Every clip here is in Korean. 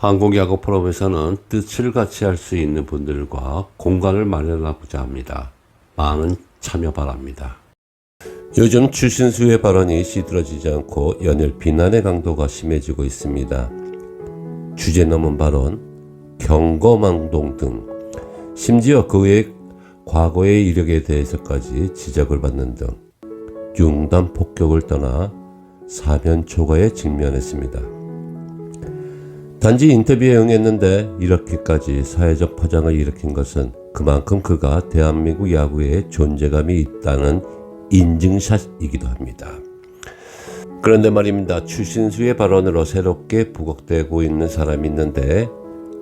한국야구 프로에서는 뜻을 같이 할 수 있는 분들과 공간을 마련하고자 합니다. 많은 참여 바랍니다. 요즘 추신수의 발언이 시들어지지 않고 연일 비난의 강도가 심해지고 있습니다. 주제 넘은 발언, 경거망동 등 심지어 그의 과거의 이력에 대해서까지 지적을 받는 등 융단 폭격을 떠나 사면 초과에 직면했습니다. 단지 인터뷰에 응했는데 이렇게까지 사회적 파장을 일으킨 것은 그만큼 그가 대한민국 야구에 존재감이 있다는 인증샷이기도 합니다. 그런데 말입니다. 추신수의 발언으로 새롭게 부각되고 있는 사람이 있는데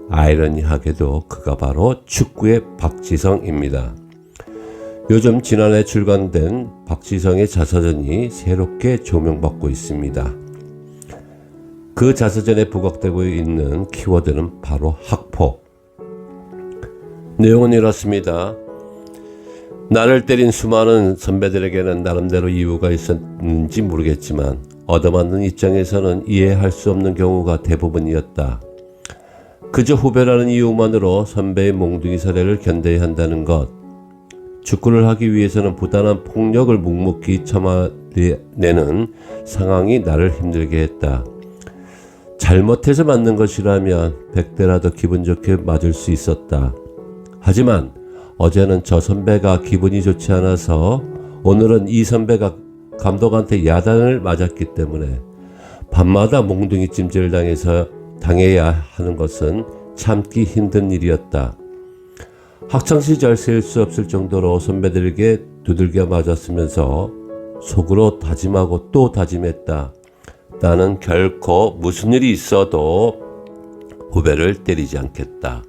아이러니하게도 그가 바로 축구의 박지성입니다. 요즘 지난해 출간된 박지성의 자서전이 새롭게 조명받고 있습니다. 그 자서전에 부각되고 있는 키워드는 바로 학폭. 내용은 이렇습니다. 나를 때린 수많은 선배들에게는 나름대로 이유가 있었는지 모르겠지만 얻어맞는 입장에서는 이해할 수 없는 경우가 대부분이었다. 그저 후배라는 이유만으로 선배의 몽둥이 사례를 견뎌야 한다는 것. 축구를 하기 위해서는 부단한 폭력을 묵묵히 참아내는 상황이 나를 힘들게 했다. 잘못해서 맞는 것이라면 백대라도 기분 좋게 맞을 수 있었다. 하지만 어제는 저 선배가 기분이 좋지 않아서 오늘은 이 선배가 감독한테 야단을 맞았기 때문에 밤마다 몽둥이 찜질 당해서 당해야 하는 것은 참기 힘든 일이었다. 학창 시절 셀수 없을 정도로 선배들에게 두들겨 맞았으면서 속으로 다짐하고 또 다짐했다. 나는 결코 무슨 일이 있어도 후배를 때리지 않겠다.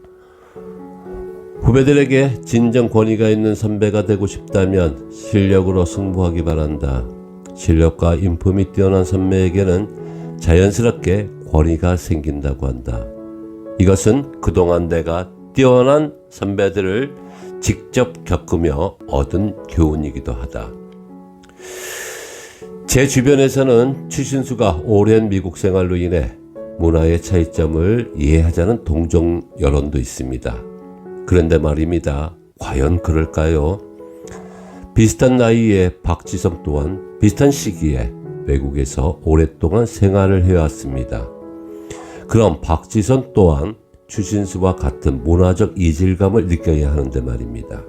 후배들에게 진정 권위가 있는 선배가 되고 싶다면 실력으로 승부하기 바란다. 실력과 인품이 뛰어난 선배에게는 자연스럽게 권위가 생긴다고 한다. 이것은 그동안 내가 뛰어난 선배들을 직접 겪으며 얻은 교훈이기도 하다. 제 주변에서는 추신수가 오랜 미국 생활로 인해 문화의 차이점을 이해하자는 동정 여론도 있습니다. 그런데 말입니다. 과연 그럴까요? 비슷한 나이에 박지성 또한 비슷한 시기에 외국에서 오랫동안 생활을 해왔습니다. 그럼 박지선 또한 추신수와 같은 문화적 이질감을 느껴야 하는데 말입니다.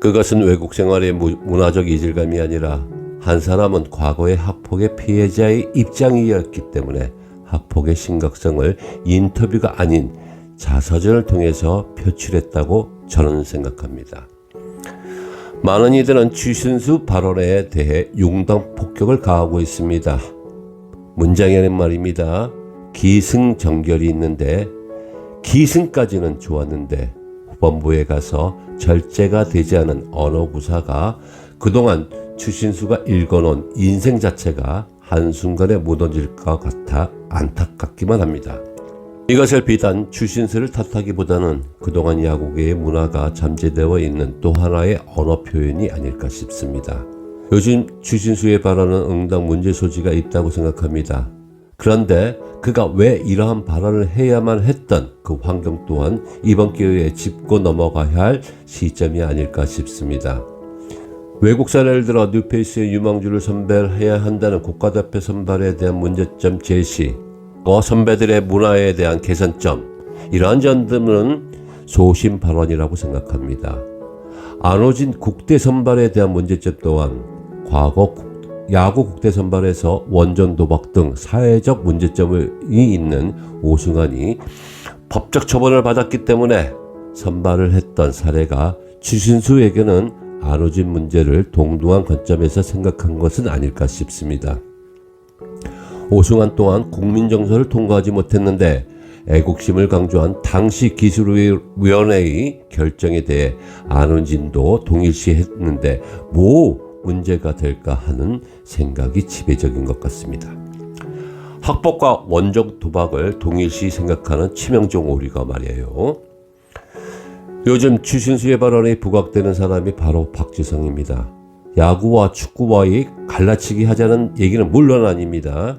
그것은 외국 생활의 문화적 이질감이 아니라 한 사람은 과거의 학폭의 피해자의 입장이었기 때문에 학폭의 심각성을 인터뷰가 아닌 자서전을 통해서 표출했다고 저는 생각합니다. 많은 이들은 추신수 발언에 대해 융당 폭격을 가하고 있습니다. 문장에는 말입니다. 기승전결이 있는데 기승까지는 좋았는데 후반부에 가서 절제가 되지 않은 언어 구사가 그동안 추신수가 읽어놓은 인생 자체가 한순간에 무너질 것 같아 안타깝기만 합니다. 이것을 비단 추신수를 탓하기보다는 그동안 야구계의 문화가 잠재되어 있는 또 하나의 언어 표현이 아닐까 싶습니다. 요즘 추신수의 발언은 응당 문제 소지가 있다고 생각합니다. 그런데 그가 왜 이러한 발언을 해야만 했던 그 환경 또한 이번 기회에 짚고 넘어가야 할 시점이 아닐까 싶습니다. 외국 사례를 들어 뉴페이스의 유망주를 선별해야 한다는 국가대표 선발에 대한 문제점 제시, 어 선배들의 문화에 대한 개선점, 이러한 점들은 소신 발언이라고 생각합니다. 안호진 국대 선발에 대한 문제점 또한 과거 야구 국대 선발에서 원전 도박 등 사회적 문제점이 있는 오승환이 법적 처벌을 받았기 때문에 선발을 했던 사례가 추신수에게는 안호진 문제를 동등한 관점에서 생각한 것은 아닐까 싶습니다. 오승환 또한 국민 정서를 통과하지 못했는데 애국심을 강조한 당시 기술위원회의 결정에 대해 안원진도 동일시했는데 뭐 문제가 될까 하는 생각이 지배적인 것 같습니다. 학폭과 원적 도박을 동일시 생각하는 치명적 오리가 말이에요. 요즘 추신수의 발언이 부각되는 사람이 바로 박지성입니다. 야구와 축구와의 갈라치기 하자는 얘기는 물론 아닙니다.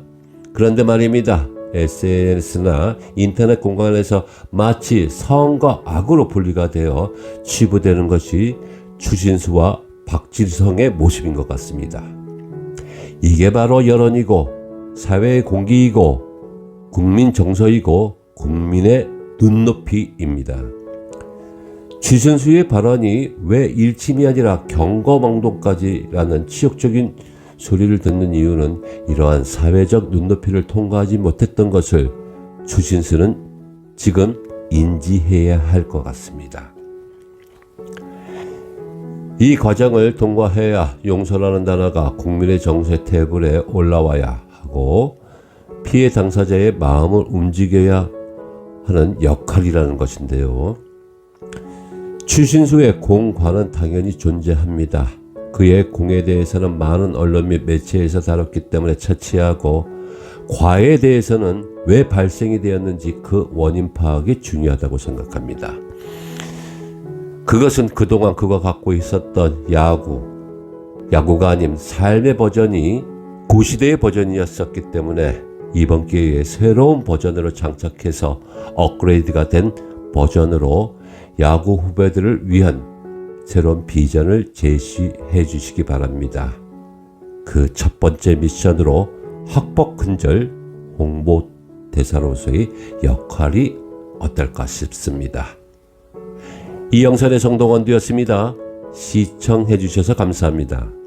그런데 말입니다. SNS나 인터넷 공간에서 마치 성과 악으로 분리가 되어 치부되는 것이 추신수와 박지성의 모습인 것 같습니다. 이게 바로 여론이고 사회의 공기이고 국민 정서이고 국민의 눈높이입니다. 추신수의 발언이 왜 일침이 아니라 경거망동까지라는 치욕적인 소리를 듣는 이유는 이러한 사회적 눈높이를 통과하지 못했던 것을 추신수는 지금 인지해야 할 것 같습니다. 이 과정을 통과해야 용서라는 단어가 국민의 정세 테이블에 올라와야 하고 피해 당사자의 마음을 움직여야 하는 역할이라는 것인데요. 추신수의 공과는 당연히 존재합니다. 그의 공에 대해서는 많은 언론 및 매체에서 다뤘기 때문에 차치하고 과에 대해서는 왜 발생이 되었는지 그 원인 파악이 중요하다고 생각합니다. 그것은 그동안 그가 갖고 있었던 야구, 야구가 아닌 삶의 버전이 고시대의 버전이었었기 때문에 이번 기회에 새로운 버전으로 장착해서 업그레이드가 된 버전으로 야구 후배들을 위한 새로운 비전을 제시해 주시기 바랍니다. 그 첫 번째 미션으로 학법 근절 홍보 대사로서의 역할이 어떨까 싶습니다. 이영선의 성동원 되었습니다. 시청해 주셔서 감사합니다.